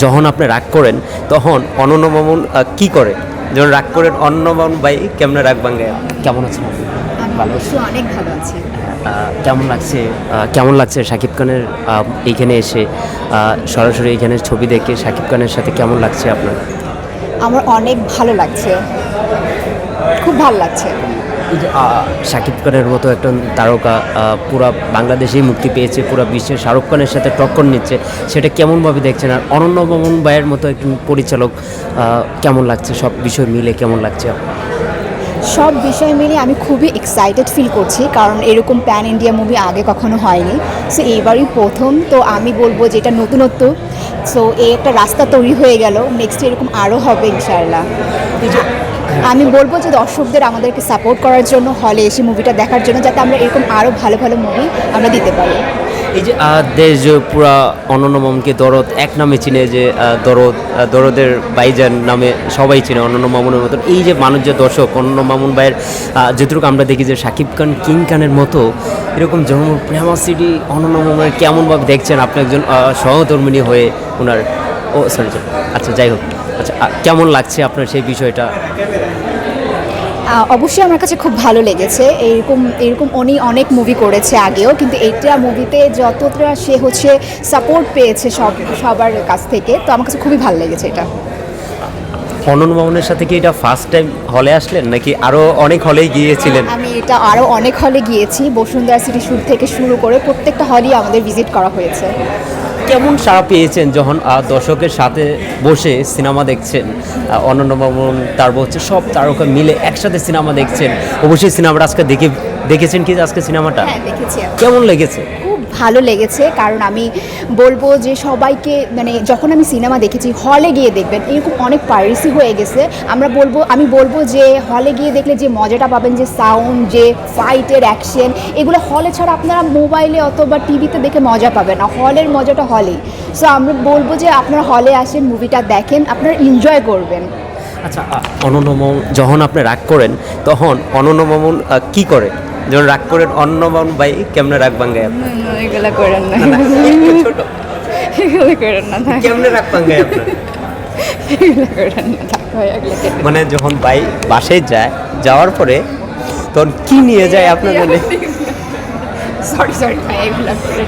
যখন আপনি রাগ করেন তখন অনন্য মামুন আহ, কি করে? যখন রাগ করেন মামুন ভাই কেমনে রাগ ভাঙ্গে কেমন আছেন? ভালো অনেক ভালো আছি। কেমন লাগছে কেমন লাগছে শাকিব খানের এইখানে এসে? সরাসরি এইখানে ছবি দেখে শাকিব খানের সাথে কেমন লাগছে আপনার? আমার অনেক ভালো লাগছে। খুব ভালো লাগছে। শাকিব খানের মতো একটা তারকা পুরা বাংলাদেশেই মুক্তি পেয়েছে, পুরা বিশ্বের শাহরুখ খানের সাথে টক্কর নিচ্ছে, সেটা কেমনভাবে দেখছেন? আর অনন্য মামুন ভাইয়ের মতো একজন পরিচালক কেমন লাগছে? সব বিষয় মিলে কেমন লাগছে? সব বিষয় মিলে আমি খুবই এক্সাইটেড ফিল করছি, কারণ এরকম প্যান ইন্ডিয়া মুভি আগে কখনো হয়নি। সো এইবারই প্রথম, তো আমি বলব যে এটা নতুনত্ব সো এই একটা রাস্তা তৈরি হয়ে গেল। নেক্সট এরকম আরও হবে, ইনশাআল্লাহ। আমি বলব যে দর্শকদের আমাদেরকে সাপোর্ট করার জন্য হলে এসে মুভিটা দেখার জন্য, যাতে আমরা এরকম আরও ভালো ভালো মুভি আমরা দিতে পারি। এই যে দেশ যে পুরা অনন্য মামুনকে দরদ, এক নামে চিনে যে দরদ দরদের বাইজান নামে সবাই চিনে অনন্য মামুনের মতন। এই যে মানুষ, যে দর্শক, অনন্য মামুন ভাইয়ের যেটুকু আমরা দেখি যে শাকিব খান, কিং খানের মতো, এরকম জন্ম প্রেমাসিটি অনন্য মামুনের কেমনভাবে দেখছেন আপনি একজন সহধর্মিনী হয়ে ওনার, ও সরি আচ্ছা যাই হোক আচ্ছা কেমন লাগছে আপনার সেই বিষয়টা? অবশ্যই আমার কাছে খুব ভালো লেগেছে। এরকম এরকম উনি অনেক মুভি করেছে আগেও কিন্তু এইটা মুভিতে যতটা সে হচ্ছে সাপোর্ট পেয়েছে সব সবার কাছ থেকে তো আমার কাছে খুবই ভালো লেগেছে এটা। অনন্য মামুনের সাথে কি এটা ফার্স্ট টাইম হলে আসলেন নাকি আরও অনেক হলেই গিয়েছিলেন? আমি এটা আরও অনেক হলে গিয়েছি বসুন্ধরা সিটি শুট থেকে শুরু করে প্রত্যেকটা হলই আমাদের ভিজিট করা হয়েছে। কেমন সাড়া পেয়েছেন যখন দর্শকের সাথে বসে সিনেমা দেখছেন? অনন্য মামুন তারপর হচ্ছে সব তারকা মিলে একসাথে সিনেমা দেখছেন। অবশ্যই সিনেমাটা আজকে দেখে দেখেছেন কি আজকে সিনেমাটা? হ্যাঁ দেখেছি। কেমন লেগেছে? খুব ভালো লেগেছে কারণ আমি বলব যে সবাইকে মানে যখন আমি সিনেমা দেখেছি হলে গিয়ে দেখবেন এরকম অনেক পাইরেসি হয়ে গেছে। আমরা বলব আমি বলব যে হলে গিয়ে দেখলে যে মজাটা পাবেন যে সাউন্ড যে ফাইটের অ্যাকশন এগুলো হলে ছাড়া আপনারা মোবাইলে অথবা টিভিতে দেখে মজা পাবেন না। হলের মজাটা হলেই। সো আমরা বলব যে আপনারা হলে আসেন মুভিটা দেখেন আপনারা এনজয় করবেন। আচ্ছা আহ, অনন্য মামুন যখন আপনি রাগ করেন তখন অনন্য মামুন কি করে? যখন রাগ করেন অন্য ভাই কেমনে রাগ ভাঙ্গায় এগুলা করেন না। ছোট। এগুলো করেন না কেমনে রাগ ভাঙ্গায় আপনার? এগুলো করেন না। মানে যখন ভাই বাসে যায় যাওয়ার পরে তখন কি নিয়ে যায় আপনার জন্য সরি সরি ভাই এগুলো করেন